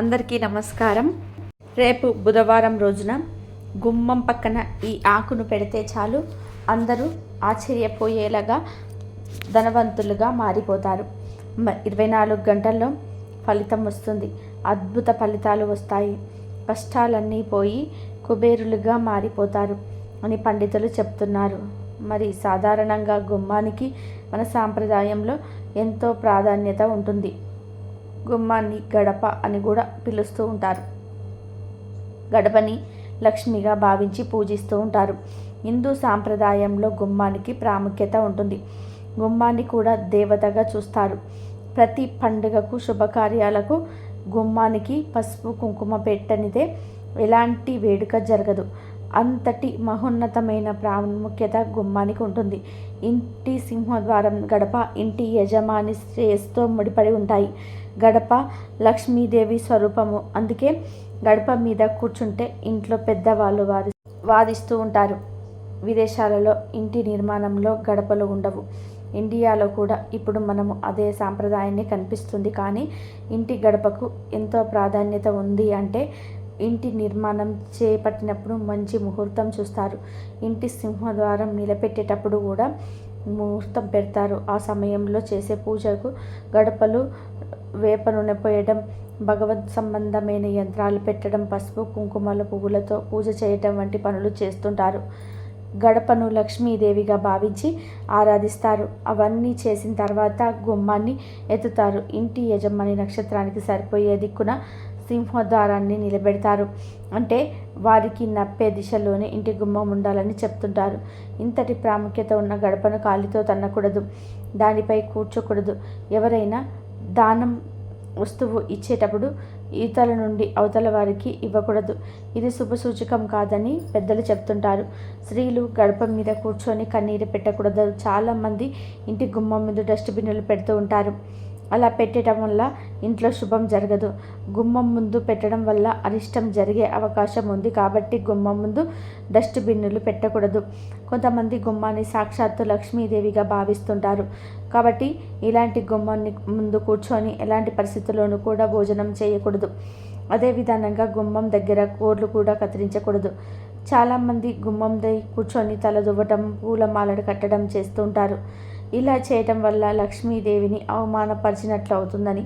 అందరికీ నమస్కారం. రేపు బుధవారం రోజున గుమ్మం పక్కన ఈ ఆకును పెడితే చాలు. అందరూ ఆశ్చర్యపోయేలాగా ధనవంతులుగా మారిపోతారు. ఇరవై నాలుగు గంటల్లో ఫలితం వస్తుంది. అద్భుత ఫలితాలు వస్తాయి. కష్టాలన్నీ పోయి కుబేరులుగా మారిపోతారు అని పండితులు చెప్తున్నారు. మరి సాధారణంగా గుమ్మానికి మన సాంప్రదాయంలో ఎంతో ప్రాధాన్యత ఉంటుంది. గుమ్మాన్ని గడప అని కూడా పిలుస్తూ ఉంటారు. గడపని లక్ష్మిగా భావించి పూజిస్తూ ఉంటారు. హిందూ సాంప్రదాయంలో గుమ్మానికి ప్రాముఖ్యత ఉంటుంది. గుమ్మాన్ని కూడా దేవతగా చూస్తారు. ప్రతి పండుగకు శుభకార్యాలకు గుమ్మానికి పసుపు కుంకుమ పెట్టనిదే ఎలాంటి వేడుక జరగదు. అంతటి మహోన్నతమైన ప్రాముఖ్యత గుమ్మానికి ఉంటుంది. ఇంటి సింహద్వారం గడప ఇంటి యజమాని శ్రేయస్తో ముడిపడి ఉంటాయి. గడప లక్ష్మీదేవి స్వరూపము. అందుకే గడప మీద కూర్చుంటే ఇంట్లో పెద్దవాళ్ళు వారి వాదిస్తూ ఉంటారు. విదేశాలలో ఇంటి నిర్మాణంలో గడపలు ఉండవు. ఇండియాలో కూడా ఇప్పుడు మనము అదే సాంప్రదాయాన్ని కనిపిస్తుంది. కానీ ఇంటి గడపకు ఎంతో ప్రాధాన్యత ఉంది అంటే ఇంటి నిర్మాణం చేపట్టినప్పుడు మంచి ముహూర్తం చూస్తారు. ఇంటి సింహద్వారం నిలబెట్టేటప్పుడు కూడా ముహూర్తం పెడతారు. ఆ సమయంలో చేసే పూజకు గడపలు వేప నూనె పోయడం భగవత్ సంబంధమైన యంత్రాలు పెట్టడం పసుపు కుంకుమల పువ్వులతో పూజ చేయటం వంటి పనులు చేస్తుంటారు. గడపను లక్ష్మీదేవిగా భావించి ఆరాధిస్తారు. అవన్నీ చేసిన తర్వాత గుమ్మాన్ని ఎత్తుతారు. ఇంటి యజమాని నక్షత్రానికి సరిపోయే దిక్కున సింహద్వారాన్ని నిలబెడతారు. అంటే వారికి నప్పే దిశలోనే ఇంటి గుమ్మం ఉండాలని చెప్తుంటారు. ఇంతటి ప్రాముఖ్యత ఉన్న గడపను కాలితో తన్నకూడదు. దానిపై కూర్చోకూడదు. ఎవరైనా దానం వస్తువు ఇచ్చేటప్పుడు ఈతల నుండి అవతల వారికి ఇవ్వకూడదు. ఇది శుభసూచకం కాదని పెద్దలు చెప్తుంటారు. స్త్రీలు గడప మీద కూర్చొని కన్నీరు పెట్టకూడదు. చాలామంది ఇంటి గుమ్మం మీద డస్ట్బిన్లు పెడుతూ ఉంటారు. అలా పెట్టడం వల్ల ఇంట్లో శుభం జరగదు. గుమ్మం ముందు పెట్టడం వల్ల అరిష్టం జరిగే అవకాశం ఉంది కాబట్టి గుమ్మం ముందు డస్ట్బిన్నులు పెట్టకూడదు. కొంతమంది గుమ్మాన్ని సాక్షాత్తు లక్ష్మీదేవిగా భావిస్తుంటారు. కాబట్టి ఇలాంటి గుమ్మాన్ని ముందు కూర్చొని ఎలాంటి పరిస్థితుల్లోనూ కూడా భోజనం చేయకూడదు. అదేవిధానంగా గుమ్మం దగ్గర కోర్లు కూడా కత్తిరించకూడదు. చాలామంది గుమ్మం దై కూర్చొని తల దువ్వటం పూల మాలలు కట్టడం చేస్తుంటారు ఇలా చేయటం వల్ల లక్ష్మీదేవిని అవమానపరిచినట్లు అవుతుందని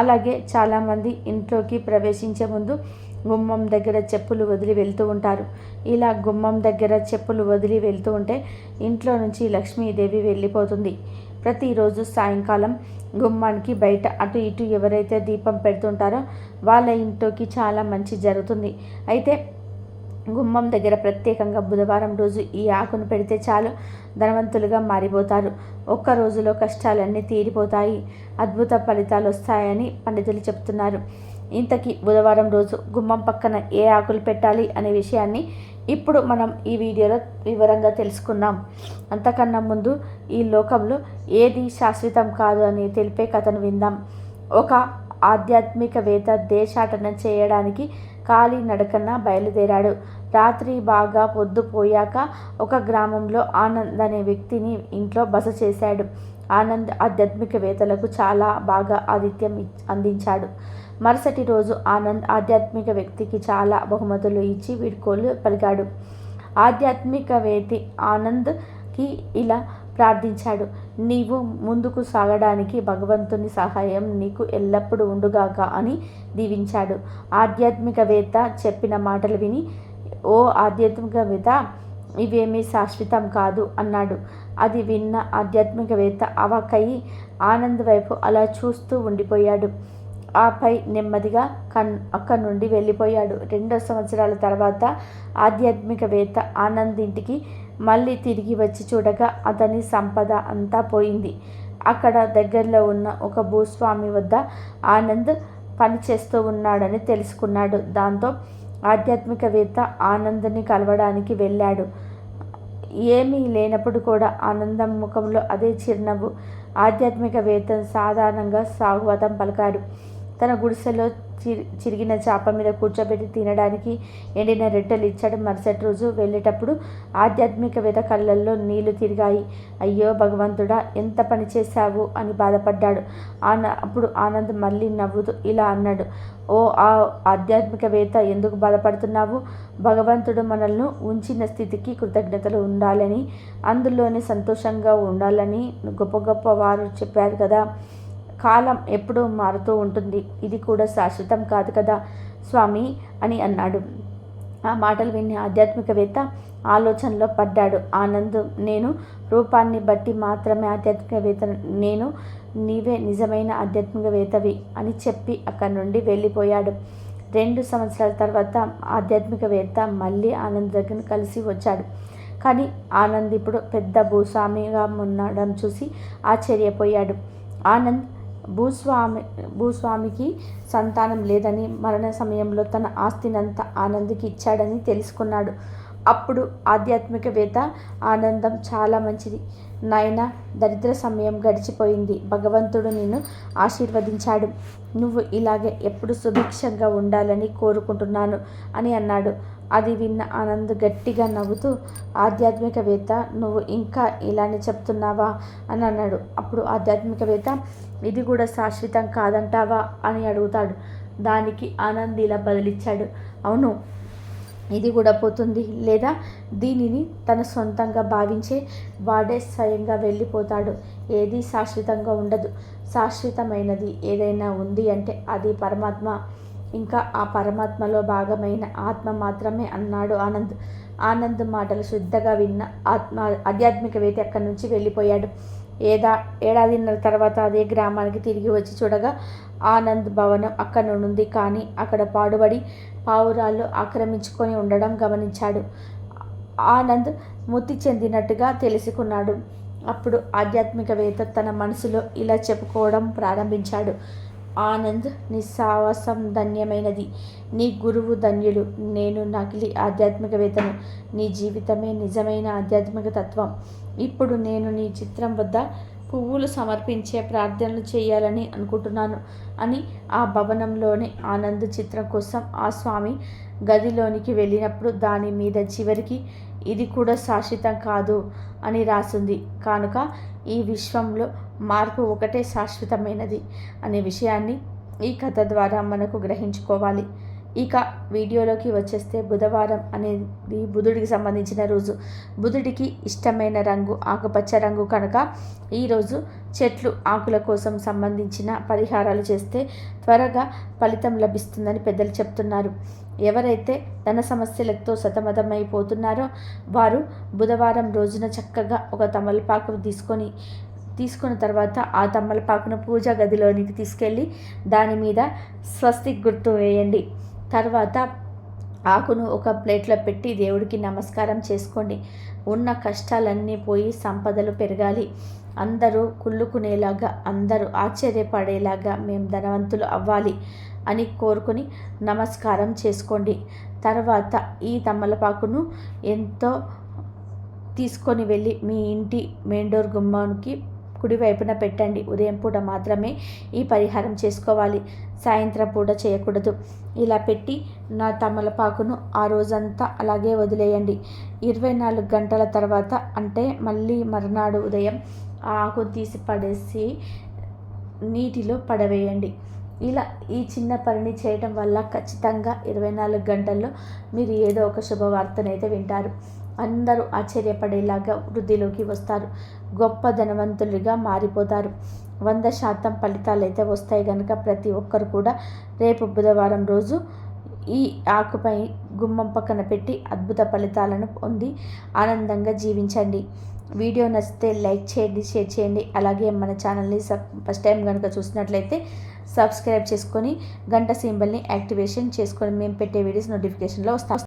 అలాగే చాలామంది ఇంట్లోకి ప్రవేశించే ముందు గుమ్మం దగ్గర చెప్పులు వదిలి వెళ్తూ ఉంటారు. ఇలా గుమ్మం దగ్గర చెప్పులు వదిలి వెళ్తూ ఉంటే ఇంట్లో నుంచి లక్ష్మీదేవి వెళ్ళిపోతుంది. ప్రతిరోజు సాయంకాలం గుమ్మానికి బయట అటు ఇటు ఎవరైతే దీపం పెడుతుంటారో వాళ్ళ ఇంట్లోకి చాలా మంచి జరుగుతుంది. అయితే గుమ్మం దగ్గర ప్రత్యేకంగా బుధవారం రోజు ఈ ఆకును పెడితే చాలు. ధనవంతులుగా మారిపోతారు. ఒక్క రోజులో కష్టాలన్నీ తీరిపోతాయి. అద్భుత ఫలితాలు వస్తాయని పండితులు చెప్తున్నారు ఇంతకీ బుధవారం రోజు గుమ్మం పక్కన ఏ ఆకులు పెట్టాలి అనే విషయాన్ని ఇప్పుడు మనం ఈ వీడియోలో వివరంగా తెలుసుకుందాం. అంతకన్నా ముందు ఈ లోకంలో ఏది శాశ్వతం కాదు అని తెలిపే కథను విందాం. ఒక ఆధ్యాత్మికవేత్త దేశాటన చేయడానికి కాలి నడకన బయలుదేరాడు. రాత్రి బాగా పొద్దుపోయాక ఒక గ్రామంలో ఆనంద్ అనే వ్యక్తిని ఇంట్లో బస చేశాడు. ఆనంద్ ఆధ్యాత్మికవేత్తలకు చాలా బాగా ఆతిథ్యం అందించాడు. మరుసటి రోజు ఆనంద్ ఆధ్యాత్మిక వ్యక్తికి చాలా బహుమతులు ఇచ్చి వీడ్కోలు పలికాడు. ఆధ్యాత్మికవేత్తి ఆనంద్కి ఇలా ప్రార్థించాడు. నీవు ముందుకు సాగడానికి భగవంతుని సహాయం నీకు ఎల్లప్పుడూ ఉండుగాక అని దీవించాడు. ఆధ్యాత్మికవేత్త చెప్పిన మాటలు విని ఓ ఆధ్యాత్మికవేత్త ఇవేమీ శాశ్వతం కాదు అన్నాడు. అది విన్న ఆధ్యాత్మికవేత్త అవాకయ్యి ఆనంద్ వైపు అలా చూస్తూ ఉండిపోయాడు. ఆపై నెమ్మదిగా కన్ అక్కడి నుండి వెళ్ళిపోయాడు. రెండో సంవత్సరాల తర్వాత ఆధ్యాత్మికవేత్త ఆనంద్ ఇంటికి మళ్ళీ తిరిగి వచ్చి చూడగా అతని సంపద అంతా పోయింది. అక్కడ దగ్గరలో ఉన్న ఒక భూస్వామి వద్ద ఆనంద్ పని చేస్తూ ఉన్నాడని తెలుసుకున్నాడు. దాంతో ఆధ్యాత్మికవేత్త ఆనంద్ని కలవడానికి వెళ్ళాడు. ఏమీ లేనప్పుడు కూడా ఆనందం ముఖంలో అదే చిరునవ్వు. ఆధ్యాత్మికవేత్త సాధారణంగా స్వాగతం పలికాడు. తన గుడిసెలో చిరిగిన చేప మీద కూర్చోబెట్టి తినడానికి ఎండిన రెట్టెలు ఇచ్చాడు మరుసటి రోజు వెళ్ళేటప్పుడు ఆధ్యాత్మికవేత్త కళ్ళల్లో నీళ్ళు తిరిగాయి. అయ్యో భగవంతుడా ఎంత పని చేశావు అని బాధపడ్డాడు. ఆన అప్పుడు ఆనంద్ మళ్ళీ నవ్వుతూ ఇలా అన్నాడు. ఓ ఆ ఆధ్యాత్మికవేత్త ఎందుకు బాధపడుతున్నావు? భగవంతుడు మనల్ని ఉంచిన స్థితికి కృతజ్ఞతలు ఉండాలని అందులోనే సంతోషంగా ఉండాలని గొప్ప గొప్ప వారు చెప్పారు కదా. కాలం ఎప్పుడూ మారుతూ ఉంటుంది. ఇది కూడా శాశ్వతం కాదు కదా స్వామి అని అన్నాడు. ఆ మాటలు విని ఆధ్యాత్మికవేత్త ఆలోచనలో పడ్డాడు. ఆనంద్ నేను రూపాన్ని బట్టి మాత్రమే ఆధ్యాత్మికవేత్త నేను నీవే నిజమైన ఆధ్యాత్మికవేత్తవి అని చెప్పి అక్కడి నుండి వెళ్ళిపోయాడు. రెండు సంవత్సరాల తర్వాత ఆధ్యాత్మికవేత్త మళ్ళీ ఆనంద్ దగ్గర కలిసి వచ్చాడు. కానీ ఆనంద్ ఇప్పుడు పెద్ద భూస్వామిగా ఉండడం చూసి ఆశ్చర్యపోయాడు. ఆనంద్ భూస్వామి భూస్వామికి సంతానం లేదని మరణ సమయంలో తన ఆస్తినంతా ఆనంద్కి ఇచ్చాడని తెలుసుకున్నాడు. అప్పుడు ఆధ్యాత్మికవేత్త ఆనందం చాలా మంచిది. నాయన దరిద్ర సమయం గడిచిపోయింది. భగవంతుడు నిన్ను ఆశీర్వదించాడు. నువ్వు ఇలాగే ఎప్పుడు సుభిక్షంగా ఉండాలని కోరుకుంటున్నాను అని అన్నాడు. అది విన్న ఆనంద్ గట్టిగా నవ్వుతూ ఆధ్యాత్మికవేత్త నువ్వు ఇంకా ఇలానే చెప్తున్నావా? అని అన్నాడు. అప్పుడు ఆధ్యాత్మికవేత్త ఇది కూడా శాశ్వతం కాదంటావా? అని అడుగుతాడు. దానికి ఆనంద్ ఇలా బదిలిచ్చాడు. అవును ఇది కూడా పోతుంది. లేదా దీనిని తన సొంతంగా భావించే వాడే స్వయంగా వెళ్ళిపోతాడు. ఏది శాశ్వతంగా ఉండదు. శాశ్వతమైనది ఏదైనా ఉంది అంటే అది పరమాత్మ. ఇంకా ఆ పరమాత్మలో భాగమైన ఆత్మ మాత్రమే అన్నాడు ఆనంద్. ఆనంద్ మాటలు శుద్ధగా విన్న ఆత్మ ఆధ్యాత్మికవేత్త అక్కడి నుంచి వెళ్ళిపోయాడు. ఏదా ఏడాదిన్నర తర్వాత అదే గ్రామానికి తిరిగి వచ్చి చూడగా ఆనంద్ భవనం అక్కడ నుండి కానీ అక్కడ పాడుబడి పావురాళ్ళు ఆక్రమించుకొని ఉండడం గమనించాడు. ఆనంద్ మృతి చెందినట్టుగా తెలుసుకున్నాడు. అప్పుడు ఆధ్యాత్మికవేత్త తన మనసులో ఇలా చెప్పుకోవడం ప్రారంభించాడు. ఆనంద్ నీ సాహసం ధన్యమైనది నీ గురువు ధన్యుడు. నేను నకిలీ ఆధ్యాత్మికవేత్తను. నీ జీవితమే నిజమైన ఆధ్యాత్మిక తత్వం. ఇప్పుడు నేను నీ చిత్రం వద్ద పువ్వులు సమర్పించే ప్రార్థనలు చేయాలని అనుకుంటున్నాను అని ఆ భవనంలోని ఆనంద్ చిత్రం కోసం ఆ స్వామి గదిలోనికి వెళ్ళినప్పుడు దాని మీద చివరికి ఇది కూడా శాశ్వతం కాదు అని రాసింది. కనుక ఈ విశ్వంలో మార్పు ఒకటే శాశ్వతమైనది అనే విషయాన్ని ఈ కథ ద్వారా మనకు గ్రహించుకోవాలి. ఇక వీడియోలోకి వచ్చేస్తే బుధవారం అనేది బుధుడికి సంబంధించిన రోజు. బుధుడికి ఇష్టమైన రంగు ఆకుపచ్చ రంగు కనుక ఈరోజు చెట్లు ఆకుల కోసం సంబంధించిన పరిహారాలు చేస్తే త్వరగా ఫలితం లభిస్తుందని పెద్దలు చెప్తున్నారు. ఎవరైతే ధన సమస్యలతో సతమతమైపోతున్నారో వారు బుధవారం రోజున చక్కగా ఒక తమలపాకు తీసుకొని తీసుకున్న తర్వాత ఆ తమ్మలపాకును పూజా గదిలోనికి తీసుకెళ్ళి దాని మీద స్వస్తిక్ గుర్తు వేయండి. తర్వాత ఆకును ఒక ప్లేట్లో పెట్టి దేవుడికి నమస్కారం చేసుకోండి. ఉన్న కష్టాలన్నీ పోయి సంపదలు పెరగాలి. అందరూ కుళ్ళుకునేలాగా అందరూ ఆశ్చర్యపడేలాగా మేము ధనవంతులు అవ్వాలి అని కోరుకొని నమస్కారం చేసుకోండి. తర్వాత ఈ తమ్మలపాకును ఎంతో తీసుకొని వెళ్ళి మీ ఇంటి మెయిన్ డోర్ గుమ్మానికి కుడివైపున పెట్టండి. ఉదయం పూట మాత్రమే ఈ పరిహారం చేసుకోవాలి. సాయంత్రం పూట చేయకూడదు. ఇలా పెట్టి నా తమలపాకును ఆ రోజంతా అలాగే వదిలేయండి. ఇరవై నాలుగు గంటల తర్వాత అంటే మళ్ళీ మరునాడు ఉదయం ఆకు తీసి పడేసి నీటిలో పడవేయండి. ఇలా ఈ చిన్న పనిని చేయడం వల్ల ఖచ్చితంగా ఇరవై నాలుగు గంటల్లో మీరు ఏదో ఒక శుభవార్తనైతే వింటారు. అందరూ ఆశ్చర్యపడేలాగా వృద్ధిలోకి వస్తారు. గొప్ప ధనవంతులుగా మారిపోతారు. వంద శాతం ఫలితాలు అయితే వస్తాయి కనుక ప్రతి ఒక్కరు కూడా రేపు బుధవారం రోజు ఈ ఆకుపై గుమ్మం పక్కన పెట్టి అద్భుత ఫలితాలను పొంది ఆనందంగా జీవించండి. వీడియో నచ్చితే లైక్ చేయండి షేర్ చేయండి. అలాగే మన ఛానల్ని సబ్ ఫస్ట్ టైం కనుక చూసినట్లయితే సబ్స్క్రైబ్ చేసుకొని గంట సింబల్ని యాక్టివేషన్ చేసుకొని మేము పెట్టే వీడియోస్ నోటిఫికేషన్లో వస్తాం